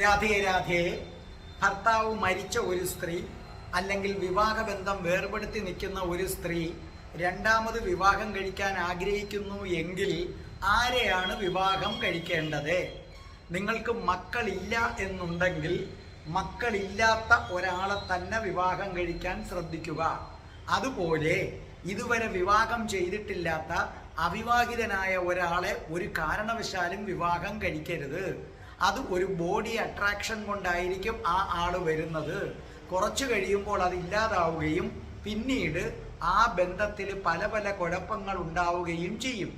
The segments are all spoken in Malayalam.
രാധേ രാധേ. ഭർത്താവ് മരിച്ച ഒരു സ്ത്രീ അല്ലെങ്കിൽ വിവാഹബന്ധം വേർപെടുത്തി നിൽക്കുന്ന ഒരു സ്ത്രീ രണ്ടാമത് വിവാഹം കഴിക്കാൻ ആഗ്രഹിക്കുന്നു എങ്കിൽ ആരെയാണ് വിവാഹം കഴിക്കേണ്ടത്? നിങ്ങൾക്ക് മക്കളില്ല എന്നുണ്ടെങ്കിൽ മക്കളില്ലാത്ത ഒരാളെ തന്നെ വിവാഹം കഴിക്കാൻ ശ്രദ്ധിക്കുക. അതുപോലെ ഇതുവരെ വിവാഹം ചെയ്തിട്ടില്ലാത്ത അവിവാഹിതനായ ഒരാളെ ഒരു കാരണവശാലും വിവാഹം കഴിക്കരുത്. അത് ഒരു ബോഡി അട്രാക്ഷൻ കൊണ്ടായിരിക്കും ആ ആൾ വരുന്നത്. കുറച്ചു കഴിയുമ്പോൾ അത് ഇല്ലാതാവുകയും പിന്നീട് ആ ബന്ധത്തിൽ പല പല കുഴപ്പങ്ങൾ ഉണ്ടാവുകയും ചെയ്യും.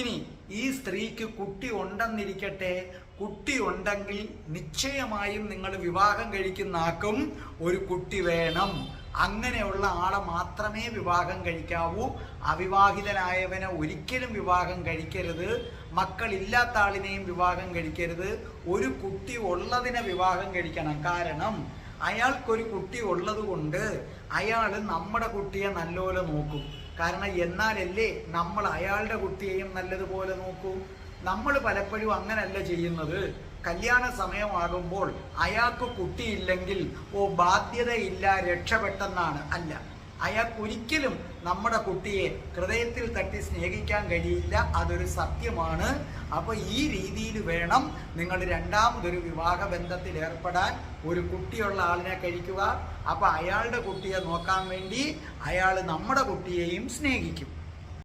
ഇനി ഈ സ്ത്രീക്ക് കുട്ടി ഉണ്ടെന്നിരിക്കട്ടെ കുട്ടി ഉണ്ടെങ്കിൽ നിശ്ചയമായും നിങ്ങൾ വിവാഹം കഴിക്കുന്ന ആക്കും ഒരു കുട്ടി വേണം. അങ്ങനെയുള്ള ആളെ മാത്രമേ വിവാഹം കഴിക്കാവൂ. അവിവാഹിതനായവനെ ഒരിക്കലും വിവാഹം കഴിക്കരുത്. മക്കളില്ലാത്ത ആളിനെയും വിവാഹം കഴിക്കരുത്. ഒരു കുട്ടി ഉള്ളതിനെ വിവാഹം കഴിക്കണം. കാരണം അയാൾക്കൊരു കുട്ടി ഉള്ളത് കൊണ്ട് അയാൾ നമ്മുടെ കുട്ടിയെ നല്ലപോലെ നോക്കും. കാരണം എന്നാലല്ലേ നമ്മൾ അയാളുടെ കുട്ടിയെയും നല്ലതുപോലെ നോക്കൂ. നമ്മൾ പലപ്പോഴും അങ്ങനല്ല ചെയ്യുന്നത്. കല്യാണ സമയമാകുമ്പോൾ അയാൾക്ക് കുട്ടിയില്ലെങ്കിൽ ഓ ബാധ്യതയില്ല രക്ഷപ്പെട്ടെന്നാണ്. അല്ല. അയാൾക്ക് ഒരിക്കലും നമ്മുടെ കുട്ടിയെ ഹൃദയത്തിൽ തട്ടി സ്നേഹിക്കാൻ കഴിയില്ല. അതൊരു സത്യമാണ്. അപ്പൊ ഈ രീതിയിൽ വേണം നിങ്ങൾ രണ്ടാമതൊരു വിവാഹ ബന്ധത്തിൽ ഏർപ്പെടാൻ ഒരു കുട്ടിയുള്ള ആളിനെ കഴിക്കുക. അപ്പൊ അയാളുടെ കുട്ടിയെ നോക്കാൻ വേണ്ടി അയാൾ നമ്മുടെ കുട്ടിയെയും സ്നേഹിക്കും.